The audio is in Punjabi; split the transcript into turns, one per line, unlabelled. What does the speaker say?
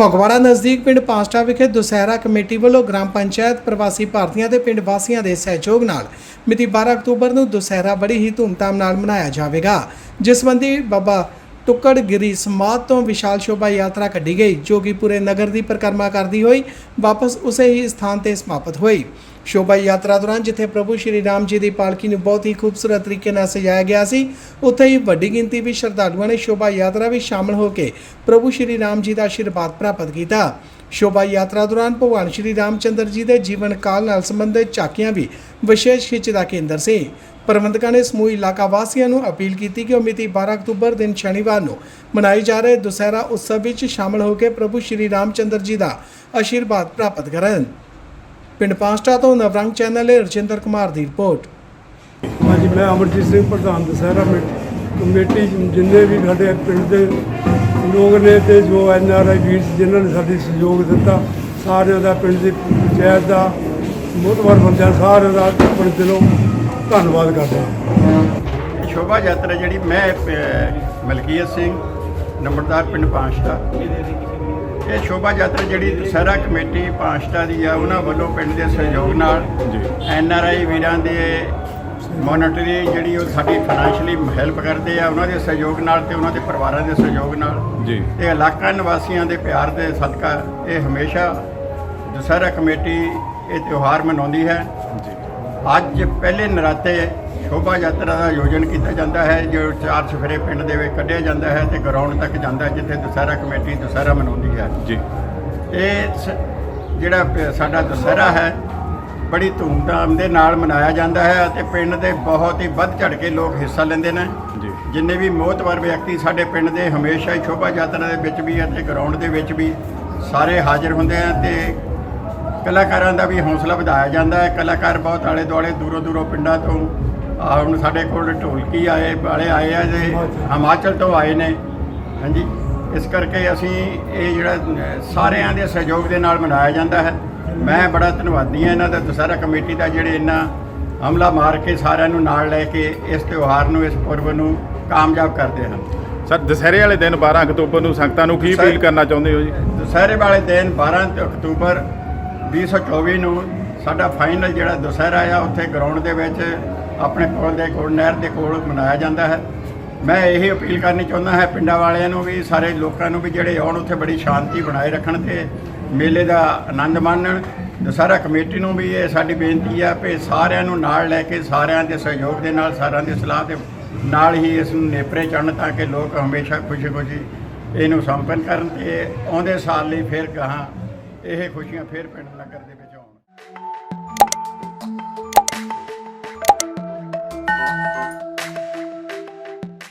ਫਗਵਾੜਾ ਨਜ਼ਦੀਕ ਪਿੰਡ ਪਾਸਟਾ ਵਿਖੇ ਦੁਸਹਿਰਾ ਕਮੇਟੀ ਵੱਲੋਂ ਗ੍ਰਾਮ ਪੰਚਾਇਤ ਪ੍ਰਵਾਸੀ ਭਾਰਤੀਆਂ ਦੇ ਪਿੰਡ ਵਾਸੀਆਂ ਦੇ ਸਹਿਯੋਗ ਨਾਲ ਮਿਤੀ 12 ਅਕਤੂਬਰ ਨੂੰ ਦੁਸਹਿਰਾ ਬੜੀ ਹੀ ਧੂਮਧਾਮ ਨਾਲ ਮਨਾਇਆ ਜਾਵੇਗਾ, ਜਿਸ ਸੰਬੰਧੀ ਬਾਬਾ ਟੁੱਕੜਗਿਰੀ ਸਮਾਧ ਤੋਂ ਵਿਸ਼ਾਲ ਸ਼ੋਭਾ ਯਾਤਰਾ ਕੱਢੀ ਗਈ, ਜੋ ਕਿ ਪੂਰੇ ਨਗਰ ਦੀ ਪਰਿਕਰਮਾ ਕਰਦੀ ਹੋਈ ਵਾਪਸ ਉਸੇ ਹੀ ਸਥਾਨ ਤੇ ਸਮਾਪਤ ਹੋਈ। ਸ਼ੋਭਾ ਯਾਤਰਾ ਦੌਰਾਨ ਜਿੱਥੇ ਪ੍ਰਭੂ ਸ਼੍ਰੀ ਰਾਮ ਜੀ ਦੀ ਪਾਲਕੀ ਨੂੰ ਬਹੁਤ ਹੀ ਖੂਬਸੂਰਤ ਤਰੀਕੇ ਨਾਲ ਸਜਾਇਆ ਗਿਆ ਸੀ, ਉੱਥੇ ਹੀ ਵੱਡੀ ਗਿਣਤੀ ਵਿੱਚ ਸ਼ਰਧਾਲੂਆਂ ਨੇ ਸ਼ੋਭਾ ਯਾਤਰਾ ਵਿੱਚ ਸ਼ਾਮਲ ਹੋ ਕੇ ਪ੍ਰਭੂ ਸ਼੍ਰੀ ਰਾਮ ਜੀ ਦਾ ਆਸ਼ੀਰਵਾਦ ਪ੍ਰਾਪਤ ਕੀਤਾ। ਸ਼ੋਭਾ ਯਾਤਰਾ ਦੌਰਾਨ ਭਗਵਾਨ ਸ਼੍ਰੀ ਰਾਮਚੰਦਰ ਜੀ ਦੇ ਜੀਵਨ ਕਾਲ ਨਾਲ ਸੰਬੰਧਿਤ ਝਾਕੀਆਂ ਵੀ ਵਿਸ਼ੇਸ਼ ਖਿੱਚ ਦਾ ਕੇਂਦਰ ਸੀ। ਪ੍ਰਬੰਧਕਾਂ ਨੇ ਸਮੂਹ ਇਲਾਕਾ ਵਾਸੀਆਂ ਨੂੰ ਅਪੀਲ ਕੀਤੀ ਕਿ ਉਹ ਮਿਤੀ 12 ਅਕਤੂਬਰ ਦਿਨ ਸ਼ਨੀਵਾਰ ਨੂੰ ਮਨਾਈ ਜਾ ਰਹੇ ਦੁਸਹਿਰਾ ਉਤਸਵ ਵਿੱਚ ਸ਼ਾਮਲ ਹੋ ਕੇ ਪ੍ਰਭੂ ਸ਼੍ਰੀ ਰਾਮਚੰਦਰ ਜੀ ਦਾ ਆਸ਼ੀਰਵਾਦ ਪ੍ਰਾਪਤ ਕਰਨ। ਪਿੰਡ ਪਾਂਸਟਾ ਤੋਂ ਨਵਰੰਗ ਚੈਨਲ ਲਈ ਰਜਿੰਦਰ ਕੁਮਾਰ ਦੀ ਰਿਪੋਰਟ।
ਹਾਂਜੀ ਮੈਂ ਅਮਰਜੀਤ ਸਿੰਘ ਪ੍ਰਧਾਨ ਦਸਹਿਰਾ ਕਮੇ- ਕਮੇਟੀ ਜਿੰਨੇ ਵੀ ਸਾਡੇ ਪਿੰਡ ਦੇ ਲੋਕ ਨੇ ਤੇ ਜੋ ਐਨ ਆਰ ਆਈ ਵੀਰ ਜਿਨ੍ਹਾਂ ਨੇ ਸਾਡੀ ਸਹਿਯੋਗ ਦਿੱਤਾ ਸਾਰਿਆਂ ਦਾ ਪਿੰਡ ਦੀ ਪੰਚਾਇਤ ਦਾ ਮੋਹਤਵਾਰ ਬੰਦਿਆਂ ਸਾਰਿਆਂ ਦਾ ਆਪਣੇ ਦਿਲੋਂ ਧੰਨਵਾਦ ਕਰਦੇ ਹਾਂ।
ਸ਼ੋਭਾ ਯਾਤਰਾ ਜਿਹੜੀ ਮੈਂ ਮਲਕੀਅਤ ਸਿੰਘ ਨੰਬਰਦਾਰ ਪਿੰਡ ਪਾਂਸ਼ਟਾ। ਇਹ ਸ਼ੋਭਾ ਯਾਤਰਾ ਜਿਹੜੀ ਦੁਸਹਿਰਾ ਕਮੇਟੀ ਪਾਂਸ਼ਟਾ ਦੀ ਆ ਉਹਨਾਂ ਵੱਲੋਂ ਪਿੰਡ ਦੇ ਸਹਿਯੋਗ ਨਾਲ ਐਨ ਆਰ ਆਈ ਵੀਰਾਂ ਦੇ ਮੋਨਿਟਰੀ ਜਿਹੜੀ ਉਹ ਸਾਡੀ ਫਾਈਨੈਂਸ਼ਲੀ ਹੈਲਪ ਕਰਦੇ ਆ ਉਹਨਾਂ ਦੇ ਸਹਿਯੋਗ ਨਾਲ ਤੇ ਉਹਨਾਂ ਦੇ ਪਰਿਵਾਰਾਂ ਦੇ ਸਹਿਯੋਗ ਨਾਲ।
ਜੀ।
ਤੇ ਇਲਾਕਾ ਨਿਵਾਸੀਆਂ ਦੇ ਪਿਆਰ ਦੇ ਸਦਕਾ ਇਹ ਹਮੇਸ਼ਾ ਦੁਸਹਿਰਾ ਕਮੇਟੀ ਇਹ ਤਿਉਹਾਰ ਮਨਾਉਂਦੀ ਹੈ।
ਜੀ।
ਅੱਜ ਪਹਿਲੇ ਨਰਾਤੇ ਸ਼ੋਭਾ ਯਾਤਰਾ ਦਾ ਆਯੋਜਨ ਕੀਤਾ ਜਾਂਦਾ ਹੈ ਜੋ ਚਾਰ ਸਫੇਰੇ ਪਿੰਡ ਦੇ ਵਿੱਚ ਕੱਢਿਆ ਜਾਂਦਾ ਹੈ ਤੇ ਗਰਾਊਂਡ ਤੱਕ ਜਾਂਦਾ ਹੈ ਜਿੱਥੇ ਦੁਸਹਿਰਾ ਕਮੇਟੀ ਦੁਸਹਿਰਾ ਮਨਾਉਂਦੀ ਹੈ।
ਜੀ।
ਇਹ ਸ- ਜਿਹੜਾ ਪ- ਸਾਡਾ ਦੁਸਹਿਰਾ ਹੈ ਬੜੀ ਧੂਮਧਾਮ ਦੇ ਨਾਲ ਮਨਾਇਆ ਜਾਂਦਾ ਹੈ ਅਤੇ ਪਿੰਡ ਦੇ ਬਹੁਤ ਹੀ ਵੱਧ ਚੜ ਕੇ ਲੋਕ ਹਿੱਸਾ ਲੈਂਦੇ ਨੇ।
ਜੀ।
ਜਿੰਨੇ ਵੀ ਮੋਹਤਵਰ ਵਿਅਕਤੀ ਸਾਡੇ ਪਿੰਡ ਦੇ ਹਮੇਸ਼ਾ ਹੀ ਸ਼ੋਭਾ ਯਾਤਰਾ ਦੇ ਵਿੱਚ ਵੀ ਅਤੇ ਗਰਾਊਂਡ ਦੇ ਵਿੱਚ ਵੀ ਸਾਰੇ ਹਾਜ਼ਰ ਹੁੰਦੇ ਆ ਤੇ ਕਲਾਕਾਰਾਂ ਦਾ ਵੀ ਹੌਸਲਾ ਵਧਾਇਆ ਜਾਂਦਾ ਹੈ। ਕਲਾਕਾਰ ਬਹੁਤ ਆਲੇ ਦੁਆਲੇ ਦੂਰੋਂ ਦੂਰੋਂ ਪਿੰਡਾਂ ਤੋਂ ਆ ਹੁਣ ਸਾਡੇ ਕੋਲ ਢੋਲਕੀ ਆਏ ਵਾਲੇ ਆਏ ਆ ਜੇ ਹਿਮਾਚਲ ਤੋਂ ਆਏ ਨੇ। ਹਾਂਜੀ। ਇਸ ਕਰਕੇ ਅਸੀਂ ਇਹ ਜਿਹੜਾ ਸਾਰਿਆਂ ਦੇ ਸਹਿਯੋਗ ਦੇ ਨਾਲ ਮਨਾਇਆ ਜਾਂਦਾ ਹੈ। ਮੈਂ ਬੜਾ ਧੰਨਵਾਦੀ ਹਾਂ ਇਹਨਾਂ ਦਾ ਦੁਸਹਿਰਾ ਕਮੇਟੀ ਦਾ ਜਿਹੜੇ ਇੰਨਾ ਹਮਲਾ ਮਾਰ ਕੇ ਸਾਰਿਆਂ ਨੂੰ ਨਾਲ ਲੈ ਕੇ ਇਸ ਤਿਉਹਾਰ ਨੂੰ ਇਸ ਪੁਰਬ ਨੂੰ ਕਾਮਯਾਬ ਕਰਦੇ ਹਨ।
ਸਰ ਦੁਸਹਿਰੇ ਵਾਲੇ ਦਿਨ 12 ਅਕਤੂਬਰ ਨੂੰ ਸੰਗਤਾਂ ਨੂੰ ਕੀ ਅਪੀਲ ਕਰਨਾ ਚਾਹੁੰਦੇ ਹੋ ਜੀ?
ਦੁਸਹਿਰੇ ਵਾਲੇ ਦਿਨ 12 ਤੇ ਅਕਤੂਬਰ 2024 ਨੂੰ ਸਾਡਾ ਫਾਈਨਲ ਜਿਹੜਾ ਦੁਸਹਿਰਾ ਆ ਉੱਥੇ ਗਰਾਊਂਡ ਦੇ ਵਿੱਚ ਆਪਣੇ ਕੋਲ ਦੇ ਕੋਲ, ਨਹਿਰ ਦੇ ਕੋਲ ਮਨਾਇਆ ਜਾਂਦਾ ਹੈ। ਮੈਂ ਇਹ ਅਪੀਲ ਕਰਨੀ ਚਾਹੁੰਦਾ ਹਾਂ, ਪਿੰਡਾਂ ਵਾਲਿਆਂ ਨੂੰ ਵੀ, ਸਾਰੇ ਲੋਕਾਂ ਨੂੰ ਵੀ, ਜਿਹੜੇ ਆਉਣ ਉੱਥੇ ਬੜੀ ਸ਼ਾਂਤੀ ਬਣਾਏ ਰੱਖਣ ਤੇ ਮੇਲੇ ਦਾ ਆਨੰਦ ਮਾਣਨ। ਦੁਸਹਿਰਾ ਕਮੇਟੀ ਨੂੰ ਵੀ ਇਹ ਸਾਡੀ ਬੇਨਤੀ ਆ ਕਿ ਸਾਰਿਆਂ ਨੂੰ ਨਾਲ ਲੈ ਕੇ, ਸਾਰਿਆਂ ਦੇ ਸਹਿਯੋਗ ਦੇ ਨਾਲ, ਸਾਰਿਆਂ ਦੀ ਸਲਾਹ ਦੇ ਨਾਲ ਹੀ ਇਸ ਨੂੰ ਨੇਪਰੇ ਚੜ੍ਹਨ ਤਾਂ ਕਿ ਲੋਕ ਹਮੇਸ਼ਾ ਖੁਸ਼ੀ-ਖੁਸ਼ੀ ਇਹਨੂੰ ਸੰਪੰਨ ਕਰਨ ਤੇ ਆਉਂਦੇ ਸਾਲ ਲਈ ਫੇਰ ਗਾਹਾਂ ਇਹ ਖੁਸ਼ੀਆਂ ਫੇਰ ਪਿੰਡ ਨਗਰ ਦੇ ਵਿੱਚ